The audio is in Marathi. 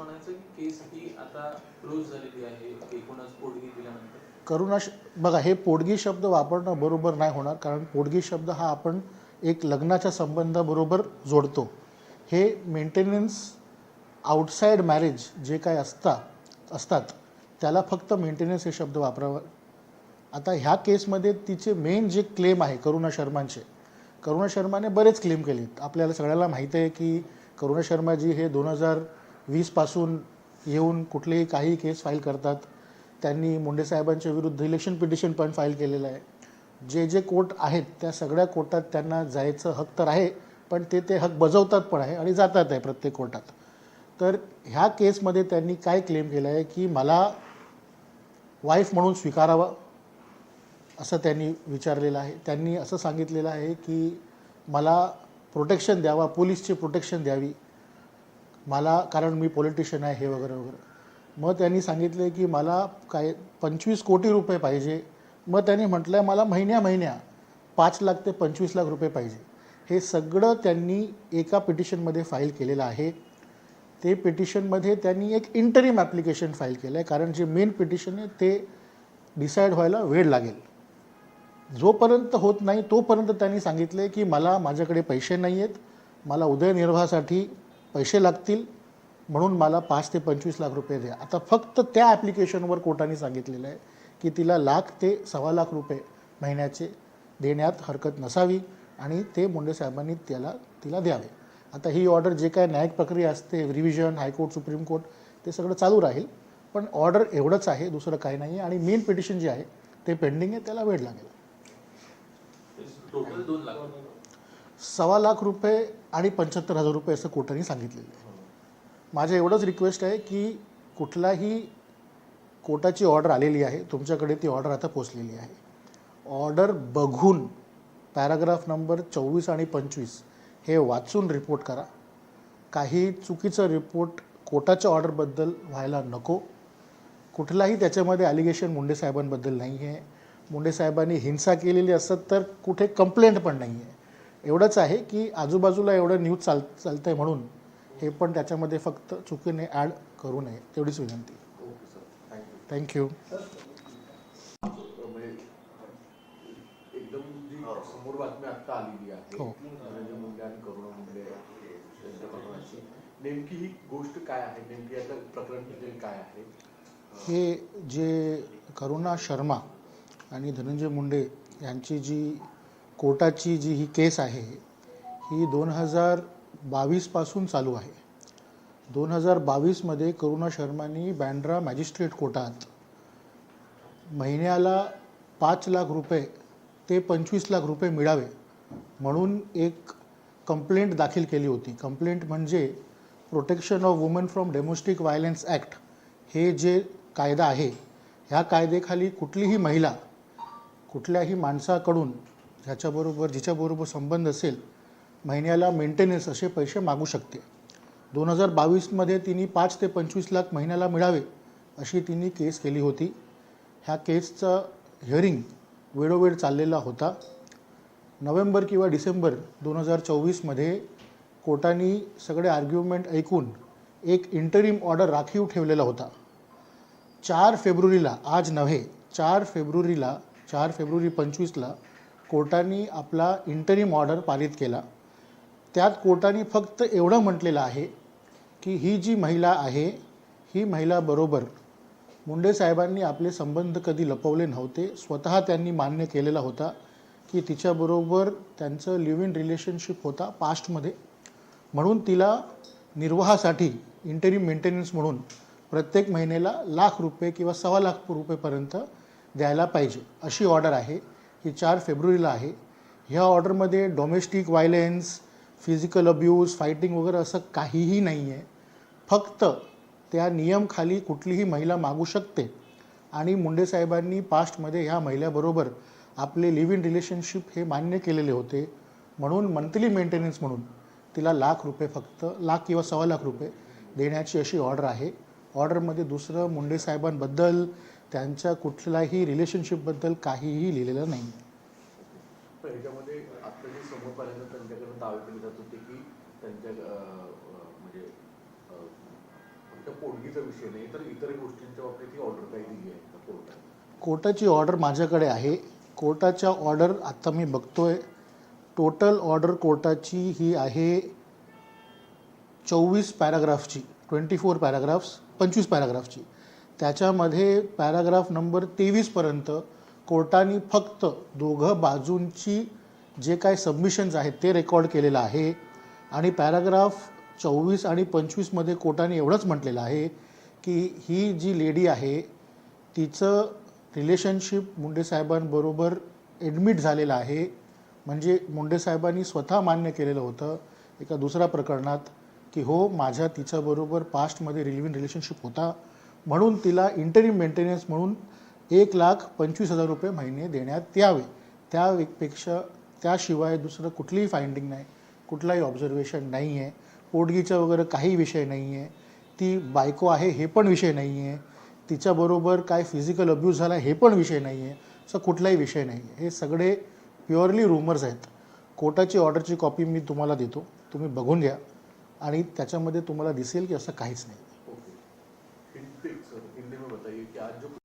म्हणायचं की केस ही आता क्लोज झालेली आहे. एकूणच पोटगी दिल्यानंतर. करुणा श बघा हे पोडगी शब्द वापरणं बरोबर नाही होणार कारण पोडगी शब्द हा आपण एक लग्नाच्या संबंधाबरोबर जोडतो. हे मेंटेनन्स आउटसाईड मॅरेज जे काय असता असतात त्याला फक्त मेंटेनन्स हे शब्द वापरावा. आता ह्या केसमध्ये तिचे मेन जे क्लेम आहे करुणा शर्मांचे करुणा शर्माने बरेच क्लेम केलेत. आपल्याला सगळ्याला माहीत आहे की करुणा शर्माजी हे दोन हजार वीसपासून येऊन कुठलेही काही केस फाईल करतात. त्यांनी मुंडे साहेबांच्या विरुद्ध इलेक्शन पिटिशन पण फाईल केलेलं आहे. जे जे कोर्ट आहेत त्या सगळ्या कोर्टात त्यांना जायचं हक तर आहे पण ते ते हक बजावतात पण आहे आणि जातात आहे प्रत्येक कोर्टात तर ह्या केसमध्ये त्यांनी काय क्लेम केलं आहे की मला वाईफ म्हणून स्वीकारावं असं त्यांनी विचारलेलं आहे. त्यांनी असं सांगितलेलं आहे की मला प्रोटेक्शन द्यावा पोलीसची प्रोटेक्शन द्यावी. मला कारण मी पॉलिटिशियन आहे हे वगैरे वगैरे. मग त्यांनी सांगितले की मला काय पंचवीस कोटी रुपये पाहिजे. मग त्यांनी म्हटलं मला महिन्या महिन्या पाच लाख ते पंचवीस लाख रुपये पाहिजे. हे सगळं त्यांनी एका पिटिशनमध्ये फाईल केलेलं आहे. ते पिटिशनमध्ये त्यांनी एक इंटरिम ॲप्लिकेशन फाईल केलं आहे कारण जे मेन पिटिशन आहे ते डिसाईड व्हायला वेळ लागेल. जोपर्यंत होत नाही तोपर्यंत त्यांनी सांगितले की मला माझ्याकडे पैसे नाही आहेत मला उदयनिर्वाहासाठी पैसे लागतील म्हणून मला पाच ते पंचवीस लाख रुपये द्या. आता फक्त त्या ॲप्लिकेशनवर कोर्टाने सांगितलेलं आहे की तिला लाख ते सव्वा लाख रुपये महिन्याचे देण्यात हरकत नसावी आणि ते मुंडे साहेबांनी त्याला तिला द्यावे. आता ही ऑर्डर जे काय न्यायिक प्रक्रिया असते रिव्हिजन हायकोर्ट सुप्रीम कोर्ट ते सगळं चालू राहील. पण ऑर्डर एवढंच आहे दुसरं काही नाही आहे आणि मेन पिटिशन जे आहे ते पेंडिंग आहे त्याला वेळ लागेल. टोटल दोन लाख. सव्वा लाख रुपये आणि पंच्याहत्तर हजार रुपये असं कोर्टाने सांगितलेलं आहे. माझं एवढंच रिक्वेस्ट आहे की कुठलाही कोर्टाची ऑर्डर आलेली आहे तुमच्याकडे ती ऑर्डर आता पोचलेली आहे. ऑर्डर बघून पॅराग्राफ नंबर चोवीस आणि पंचवीस हे वाचून रिपोर्ट करा. काही चुकीचं रिपोर्ट कोर्टाच्या ऑर्डरबद्दल व्हायला नको. कुठलाही त्याच्यामध्ये ॲलिगेशन मुंडे साहेबांबद्दल नाही आहे मुंडे साहेबांनी हिंसा केलेली असत तर कुठे कंप्लेंट पण नाही आहे एवढंच आहे की आजूबाजूला एवढं न्यूज चाल चालतं आहे म्हणून हे पण त्याच्यामध्ये फक्त चुकीने ॲड करू नये तेवढीच विनंती. ओके सर थँक्यू म्हणजे एकदम जी समोर बातमी आता आलेली आहे हो. धनंजय मुंडे आणि करुणा मुंडे यांच्या प्रकरणाची नेमकी ही गोष्ट काय आहे? नेमकी आता प्रकरण डिटेल काय आहे? हे जे करुणा शर्मा आणि धनंजय मुंडे यांची जी कोर्टाची जी ही केस आहे ही दोन हजार बावीसपासून चालू आहे. दोन हजार बावीसमध्ये करुणा शर्मानी बँड्रा मॅजिस्ट्रेट कोर्टात महिन्याला पाच लाख रुपये ते पंचवीस लाख रुपये मिळावे म्हणून एक कंप्लेंट दाखल केली होती. कंप्लेंट म्हणजे protection of women from domestic violence act हे जे कायदा आहे ह्या कायदेखाली कुठलीही महिला कुठल्याही माणसाकडून ह्याच्याबरोबर जिच्याबरोबर संबंध असेल महिन्याला मेंटेनन्स असे पैसे मागू शकते. दोन हजार बावीसमध्ये तिने पाच ते पंचवीस लाख महिन्याला मिळावे अशी तिने केस केली होती. ह्या केसचं हिअरिंग वेळोवेळ चाललेला होता. नोव्हेंबर किंवा डिसेंबर दोन हजार चोवीसमध्ये कोर्टाने सगळे आर्ग्युमेंट ऐकून एक इंटरिम ऑर्डर राखीव ठेवलेला होता. चार फेब्रुवारीला आज नव्हे चार फेब्रुवारीला चार फेब्रुवारी पंचवीसला कोर्टाने आपला इंटरिम ऑर्डर पारित केला. त्यात कोर्टाने फक्त एवढं म्हटलेलं आहे की ही जी महिला आहे ही महिलाबरोबर मुंडे साहेबांनी आपले संबंध कधी लपवले नव्हते स्वतः त्यांनी मान्य केलेला होता की तिच्याबरोबर त्यांचं लिव्ह इन रिलेशनशिप होता पास्टमध्ये म्हणून तिला निर्वाहासाठी इंटरिम मेंटेनन्स म्हणून प्रत्येक महिन्याला लाख रुपये किंवा सव्वा लाख रुपयेपर्यंत द्यायला पाहिजे अशी ऑर्डर आहे. ही चार फेब्रुवारीला आहे. ह्या ऑर्डरमध्ये domestic violence physical abuse fighting वगैरे असं काहीही नाही आहे फक्त त्या नियमखाली कुठलीही महिला मागू शकते. आणि मुंडे साहेबांनी पास्टमध्ये ह्या महिल्याबरोबर आपले लिव्ह इन रिलेशनशिप हे मान्य केलेले होते. म्हणून मंथली मेंटेनन्स म्हणून तिला लाख रुपये फक्त लाख किंवा सव्वा लाख रुपये देण्याची अशी ऑर्डर आहे. ऑर्डरमध्ये दुसरं मुंडे साहेबांबद्दल त्यांच्या कुठल्याही रिलेशनशिपबद्दल काहीही लिहिलेलं नाही. पण ह्याच्यामध्ये आता जे समोर पाहिल्यानंतर त्यांच्याकडे दावे केले जात होते की त्यांच्या अं, अं, म्हणजे अं, फक्त पोटगीचा विषय नाही तर इतर गोष्टींच्या बाबतीत ही ऑर्डर काही दिली आहे का कोर्टाने? कोर्टाची ऑर्डर माझ्याकडे आहे. कोर्टाच्या ऑर्डर आत्ता मी बघतोय. टोटल ऑर्डर कोर्टाची ही आहे चोवीस पॅराग्राफची ट्वेंटी फोर पॅराग्राफ्स पंचवीस पॅराग्राफची त्याच्यामध्ये पॅराग्राफ नंबर तेवीसपर्यंत कोर्टाने फक्त दोघं बाजूंची जे काय सबमिशन्स आहेत ते रेकॉर्ड केलेलं आहे. आणि पॅराग्राफ चोवीस आणि पंचवीसमध्ये कोर्टाने एवढंच म्हटलेलं आहे की ही जी लेडी आहे तिचं रिलेशनशिप मुंडे साहेबांबरोबर ॲडमिट झालेलं आहे. म्हणजे मुंडे साहेबांनी स्वतः मान्य केलेलं होतं एका दुसऱ्या प्रकरणात की हो माझ्या तिच्याबरोबर पास्टमध्ये रिलिव्हिंग रिलेशनशिप होता. म्हणून तिला इंटरिम मेंटेनन्स म्हणून एक लाख पंचवीस हजार रुपये महिने देण्यात यावे. त्यापेक्षा त्याशिवाय दुसरं कुठलीही फाइंडिंग नाही कुठलाही ऑब्झर्वेशन नाही आहे पोटगीचा वगैरे काही विषय नाही आहे ती बायको आहे हे पण विषय नाही आहे तिच्याबरोबर काय फिजिकल अब्यूज झाला हे पण विषय नाही आहे असं कुठलाही विषय नाही आहे हे सगळे प्युअरली रूमर्स आहेत. कोर्टाची ऑर्डरची कॉपी मी तुम्हाला देतो. तुम्ही बघून घ्या. आणि त्याच्यामध्ये तुम्हाला दिसेल की असं काहीच नाही. সাহায্য